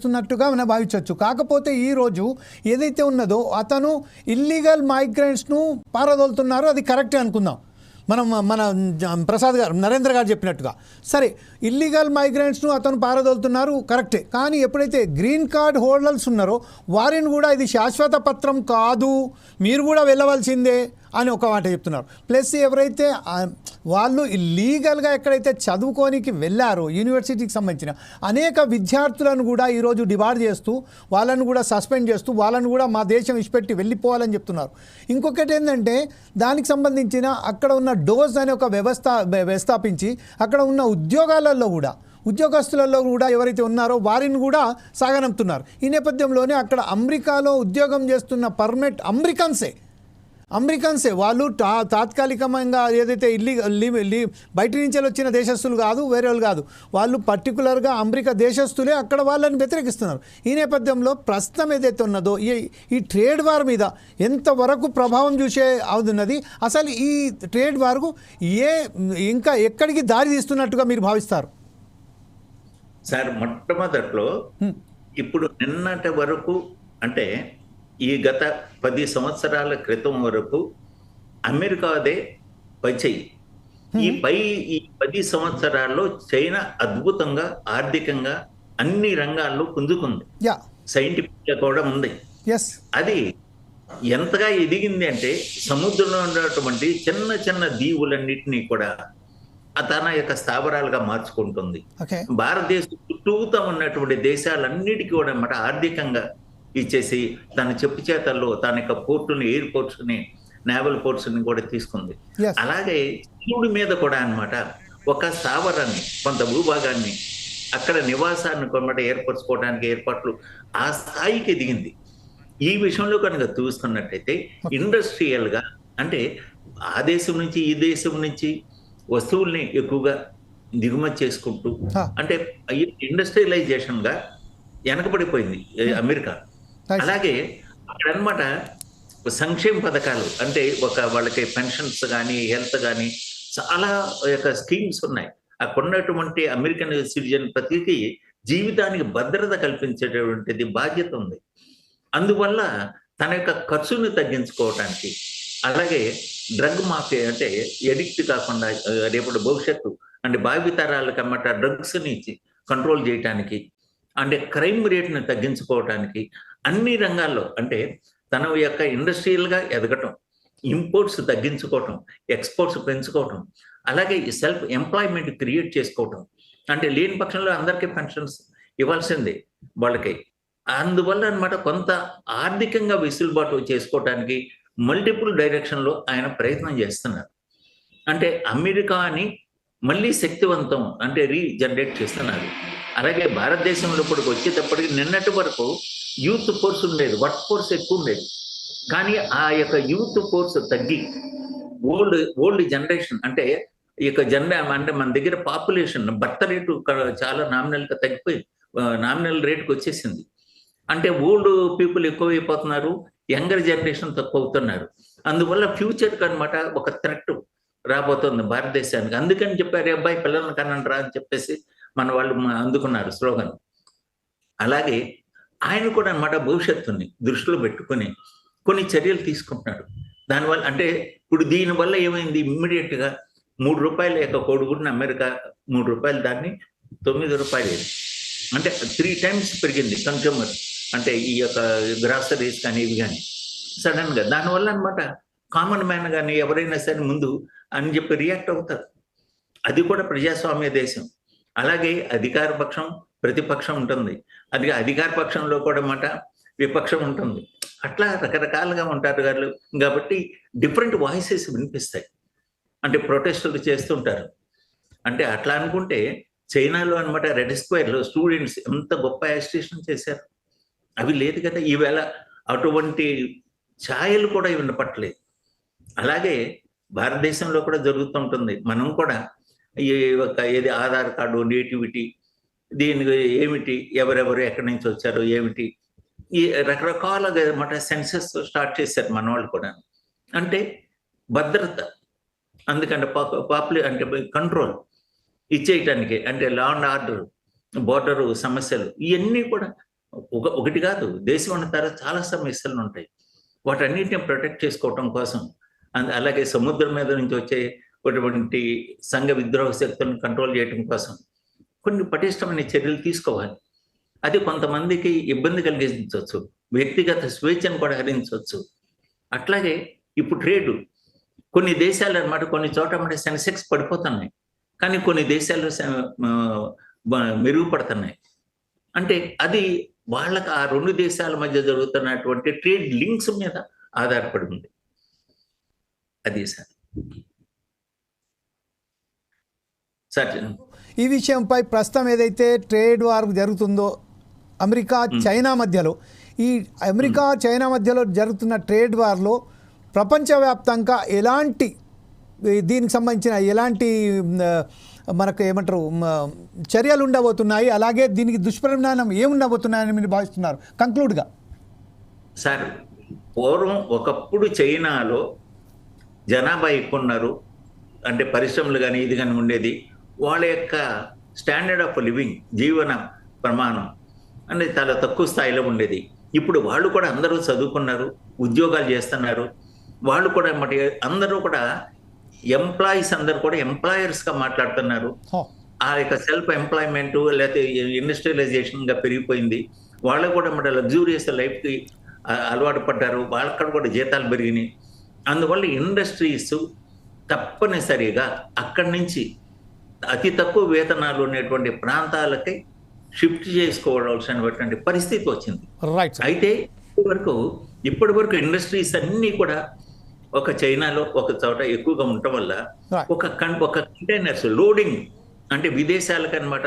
చేస్తున్నట్టుగా మనం భావించవచ్చు. కాకపోతే ఈ రోజు ఏదైతే ఉన్నదో అతను ఇల్లీగల్ మైగ్రెంట్స్ను పారదోలుతున్నారో అది కరెక్టే అనుకుందాం. మనం మన జ- ప్రసాద్ గారు నరేంద్ర గారు చెప్పినట్టుగా. సరే ఇల్లీగల్ మైగ్రెంట్స్ను అతను పారదోలుతున్నారు కరెక్టే. కానీ ఎప్పుడైతే గ్రీన్ కార్డ్ హోల్డర్స్ ఉన్నారో వారిని కూడా ఇది శాశ్వత పత్రం కాదు. మీరు కూడా వెళ్ళవలసిందే. అని ఒక మాట చెప్తున్నారు. ప్లస్ ఎవరైతే వాళ్ళు లీగల్గా ఎక్కడైతే చదువుకోనికి వెళ్ళారో యూనివర్సిటీకి సంబంధించిన అనేక విద్యార్థులను కూడా ఈరోజు డిబార్ చేస్తూ వాళ్ళను కూడా సస్పెండ్ చేస్తూ వాళ్ళను కూడా మా దేశం ఇచ్చిపెట్టి వెళ్ళిపోవాలని చెప్తున్నారు. ఇంకొకటి ఏంటంటే దానికి సంబంధించిన అక్కడ ఉన్న డోస్ అనే ఒక వ్యవస్థ వ్యవస్థాపించి అక్కడ ఉన్న ఉద్యోగాలలో కూడా ఉద్యోగస్తులలో కూడా ఎవరైతే ఉన్నారో వారిని కూడా సాగనంపుతున్నారు. ఈ నేపథ్యంలోనే అక్కడ అమెరికాలో ఉద్యోగం చేస్తున్న పర్మనెంట్ అమెరికన్సే అమెరికన్సే వాళ్ళు తా తాత్కాలికంగా ఏదైతే ఇల్లి లీ- బయట నుంచి వచ్చిన దేశస్తులు కాదు వేరే వాళ్ళు కాదు. వాళ్ళు పర్టికులర్గా అమెరికా దేశస్తులే అక్కడ వాళ్ళని వ్యతిరేకిస్తున్నారు. ఈ నేపథ్యంలో ప్రస్తుతం ఏదైతే ఉన్నదో ఈ ఈ ట్రేడ్ వార్ మీద ఎంతవరకు ప్రభావం చూసే అవుతున్నది అసలు ఈ ట్రేడ్ వార్కు ఏ ఇంకా ఎక్కడికి దారి తీస్తున్నట్టుగా మీరు భావిస్తారు? సార్ మొట్టమొదట్లో ఇప్పుడు నిన్నటి వరకు అంటే ఈ గత పది సంవత్సరాల క్రితం వరకు అమెరికాదే పైచేయి ఈ పై ఈ పది సంవత్సరాల్లో చైనా అద్భుతంగా ఆర్థికంగా అన్ని రంగాల్లో పుంజుకుంది. సైంటిఫిక్గా కూడా ఉంది. అది ఎంతగా ఎదిగింది అంటే సముద్రంలో ఉన్నటువంటి చిన్న చిన్న దీవులన్నిటినీ కూడా తన యొక్క స్థావరాలుగా మార్చుకుంటుంది. భారతదేశం చుట్టూతా ఉన్నటువంటి దేశాలన్నిటికీ కూడా అన్నమాట ఆర్థికంగా ఇచ్చేసి తన చెప్పు చేతల్లో తన యొక్క పోర్టుని ఎయిర్పోర్ట్స్ని నేవల్ పోర్ట్స్ని కూడా తీసుకుంది. అలాగే శివుడి మీద కూడా అన్నమాట ఒక స్థావరాన్ని కొంత భూభాగాన్ని అక్కడ నివాసాన్ని కొనమాట ఏర్పరచుకోవడానికి ఏర్పాట్లు ఆ స్థాయికి ఎదిగింది ఈ విషయంలో కనుక చూసుకున్నట్టయితే ఇండస్ట్రియల్గా అంటే ఆ దేశం నుంచి ఈ దేశం నుంచి వస్తువుల్ని ఎక్కువగా దిగుమతి చేసుకుంటూ. అంటే ఇండస్ట్రియలైజేషన్గా వెనకబడిపోయింది ఏ, అమెరికా. అలాగే అక్కడనమాట సంక్షేమ పథకాలు అంటే ఒక వాళ్ళకి పెన్షన్స్ కానీ హెల్త్ కానీ చాలా యొక్క స్కీమ్స్ ఉన్నాయి. అక్కడ ఉన్నటువంటి అమెరికన్ సిటిజన్ ప్రతికి జీవితానికి భద్రత కల్పించేటటువంటిది బాధ్యత ఉంది. అందువల్ల తన యొక్క ఖర్చుని తగ్గించుకోవటానికి అలాగే డ్రగ్ మాఫియా అంటే ఎడిక్ట్ కాకుండా రేపటి భవిష్యత్తు అంటే భావితరాలకు అన్నమాట డ్రగ్స్ని కంట్రోల్ చేయటానికి అంటే క్రైమ్ రేట్ని తగ్గించుకోవటానికి అన్ని రంగాల్లో అంటే తన యొక్క ఇండస్ట్రియల్గా ఎదగటం ఇంపోర్ట్స్ తగ్గించుకోవటం ఎక్స్పోర్ట్స్ పెంచుకోవటం అలాగే సెల్ఫ్ ఎంప్లాయ్మెంట్ క్రియేట్ చేసుకోవటం. అంటే లేని పక్షంలో అందరికీ పెన్షన్స్ ఇవ్వాల్సిందే వాళ్ళకి. అందువల్ల అన్నమాట కొంత ఆర్థికంగా వెసులుబాటు చేసుకోవటానికి మల్టిపుల్ డైరెక్షన్లో ఆయన ప్రయత్నం చేస్తున్నారు. అంటే అమెరికాని మళ్ళీ శక్తివంతం అంటే రీజనరేట్ చేస్తున్నారు. అలాగే భారతదేశంలో ఇప్పటికి వచ్చేటప్పటికి నిన్నటి వరకు యూత్ ఫోర్స్ ఉండేది వర్క్ ఫోర్స్ ఎక్కువ ఉండేది. కానీ ఆ యొక్క యూత్ ఫోర్స్ తగ్గి ఓల్డ్ ఓల్డ్ జనరేషన్ అంటే ఈ యొక్క జన అంటే మన దగ్గర పాపులేషన్ బర్త్ రేటు చాలా నామినల్గా తగ్గిపోయి నామినల్ రేట్కి వచ్చేసింది. అంటే ఓల్డ్ పీపుల్ ఎక్కువైపోతున్నారు యంగర్ జనరేషన్ తక్కువ అవుతున్నారు అందువల్ల ఫ్యూచర్ అనమాట ఒక థ్రెట్ రాబోతుంది భారతదేశానికి. అందుకని చెప్పారు అబ్బాయి పిల్లలను కనండి రా అని చెప్పేసి మన వాళ్ళు అందుకున్నారు స్లోగన్. అలాగే ఆయన కూడా అన్నమాట భవిష్యత్తుని దృష్టిలో పెట్టుకొని కొన్ని చర్యలు తీసుకుంటున్నాడు. దానివల్ల అంటే ఇప్పుడు దీనివల్ల ఏమైంది? ఇమ్మీడియట్గా మూడు రూపాయల యొక్క కోడిగుడ్డుని అమెరికా మూడు రూపాయలు దాన్ని తొమ్మిది రూపాయలు అంటే త్రీ టైమ్స్ పెరిగింది కన్స్యూమర్. అంటే ఈ యొక్క గ్రాసరీస్ కానీ ఇవి కానీ. సడన్గా దానివల్ల అన్నమాట కామన్ మ్యాన్ కానీ ఎవరైనా సరే ముందు అని చెప్పి రియాక్ట్ అవుతారు. అది కూడా ప్రజాస్వామ్య దేశం. అలాగే అధికార పక్షం ప్రతిపక్షం ఉంటుంది. అది అధికార పక్షంలో కూడా మాట విపక్షం ఉంటుంది. అట్లా రకరకాలుగా ఉంటారు గారు. కాబట్టి డిఫరెంట్ వాయిసెస్ వినిపిస్తాయి. అంటే ప్రొటెస్టులు చేస్తుంటారు. అంటే అట్లా అనుకుంటే చైనాలో అనమాట రెడ్ స్క్వేర్లో స్టూడెంట్స్ ఎంత గొప్ప యాజిటేషన్ చేశారు. అవి లేదు కదా. ఈవేళ అటువంటి ఛాయలు కూడా వినపట్లేదు అలాగే భారతదేశంలో కూడా జరుగుతుంటుంది మనం కూడా ఈ ఒక ఏది ఆధార్ కార్డు నేటివిటీ దీని ఏమిటి ఎవరెవరు ఎక్కడి నుంచి వచ్చారు ఏమిటి ఈ రకరకాలుగా అనమాట సెన్సెస్ స్టార్ట్ చేశారు మన వాళ్ళు కూడా. అంటే భద్రత అందుకంటే పాపులే అంటే కంట్రోల్ ఇచ్చేయటానికి అంటే లా అండ్ ఆర్డర్ బోర్డర్ సమస్యలు ఇవన్నీ కూడా ఒక ఒకటి కాదు దేశం అంటారా చాలా సమస్యలు ఉంటాయి. వాటన్నిటిని ప్రొటెక్ట్ చేసుకోవటం కోసం అలాగే సముద్రం మీద నుంచి వచ్చే అటువంటి సంఘ విద్రోహ శక్తులను కంట్రోల్ చేయడం కోసం కొన్ని పటిష్టమైన చర్యలు తీసుకోవాలి. అది కొంతమందికి ఇబ్బంది కలిగించవచ్చు. వ్యక్తిగత స్వేచ్ఛను కూడా హరించవచ్చు. అట్లాగే ఇప్పుడు ట్రేడు కొన్ని దేశాలు అన్నమాట కొన్ని చోట మన సెన్సెక్స్ పడిపోతున్నాయి. కానీ కొన్ని దేశాల్లో మెరుగుపడుతున్నాయి. అంటే అది వాళ్ళకి ఆ రెండు దేశాల మధ్య జరుగుతున్నటువంటి ట్రేడ్ లింక్స్ మీద ఆధారపడి ఉంది. అది సార్. సార్ ఈ విషయంపై ప్రస్తుతం ఏదైతే ట్రేడ్ వార్ జరుగుతుందో అమెరికా చైనా మధ్యలో ఈ అమెరికా చైనా మధ్యలో జరుగుతున్న ట్రేడ్ వార్లో ప్రపంచవ్యాప్తంగా ఎలాంటి దీనికి సంబంధించిన ఎలాంటి మనకు ఏమంటారు చర్యలు ఉండబోతున్నాయి అలాగే దీనికి దుష్పరిణామం ఏముండబోతున్నాయని మీరు భావిస్తున్నారు? కంక్లూడ్గా సార్ పూర్వం ఒకప్పుడు చైనాలో జనాభా ఎక్కువ ఉన్నారు అంటే పరిశ్రమలు కానీ ఇది కానీ ఉండేది. వాళ్ళ యొక్క స్టాండర్డ్ ఆఫ్ లివింగ్ జీవన ప్రమాణం అనేది చాలా తక్కువ స్థాయిలో ఉండేది. ఇప్పుడు వాళ్ళు కూడా అందరూ చదువుకున్నారు ఉద్యోగాలు చేస్తున్నారు. వాళ్ళు కూడా మరి అందరూ కూడా ఎంప్లాయీస్ అందరూ కూడా ఎంప్లాయర్స్గా మాట్లాడుతున్నారు. ఆ యొక్క సెల్ఫ్ ఎంప్లాయ్మెంట్ లేకపోతే ఇండస్ట్రియలైజేషన్గా పెరిగిపోయింది. వాళ్ళు కూడా మన లగ్జూరియస్ లైఫ్కి ఆ, అలవాటు పడ్డారు. వాళ్ళక్కడ కూడా జీతాలు పెరిగినాయి. అందువల్ల ఇండస్ట్రీస్ తప్పనిసరిగా అక్కడి నుంచి అతి తక్కువ వేతనాలు ఉన్నటువంటి ప్రాంతాలకి షిఫ్ట్ చేసుకోవాల్సినటువంటి పరిస్థితి వచ్చింది అయితే ఇప్పటి వరకు ఇప్పటి వరకు ఇండస్ట్రీస్ అన్నీ కూడా ఒక చైనాలో ఒక చోట ఎక్కువగా ఉండటం వల్ల. ఒక కన్ ఒక కంటైనర్స్ లోడింగ్ అంటే విదేశాలకు అనమాట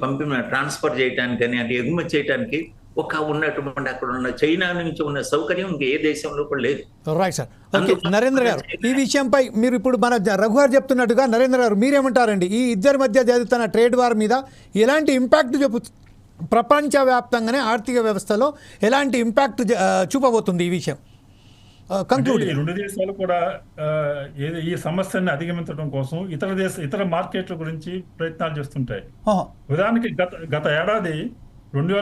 పంపిన ట్రాన్స్ఫర్ చేయడానికి కానీ అంటే ఎగుమతి చేయడానికి ఒక ఉన్నటువంటి అక్కడ ఉన్న చైనా నుంచి ఉన్న సౌకర్యం ఇంక ఏ దేశంలో కూడా లేదు. రైట్ సార్ ఓకే నరేంద్ర గారు ఈ విషయంపై మీరు ఇప్పుడు మన జ- రఘు గారు చెప్తున్నట్టుగా నరేంద్ర గారు మీరేమంటారండి? ఈ ఇద్దరి మధ్య జరుగుతున్న ట్రేడ్ వార్ మీద ఎలాంటి ఇంపాక్ట్ చూపు ప్రపంచవ్యాప్తంగానే ఆర్థిక వ్యవస్థలో ఎలాంటి ఇంపాక్ట్ చూపబోతుంది ఈ విషయం? కంక్లూడ్ రెండు దేశాలు కూడా ఈ సమస్యని అధిగమించడం కోసం ఇతర దేశ ఇతర మార్కెట్ల గురించి ప్రయత్నాలు చేస్తుంటాయి. ఉదాహరణకి గత గత ఏడాది రెండు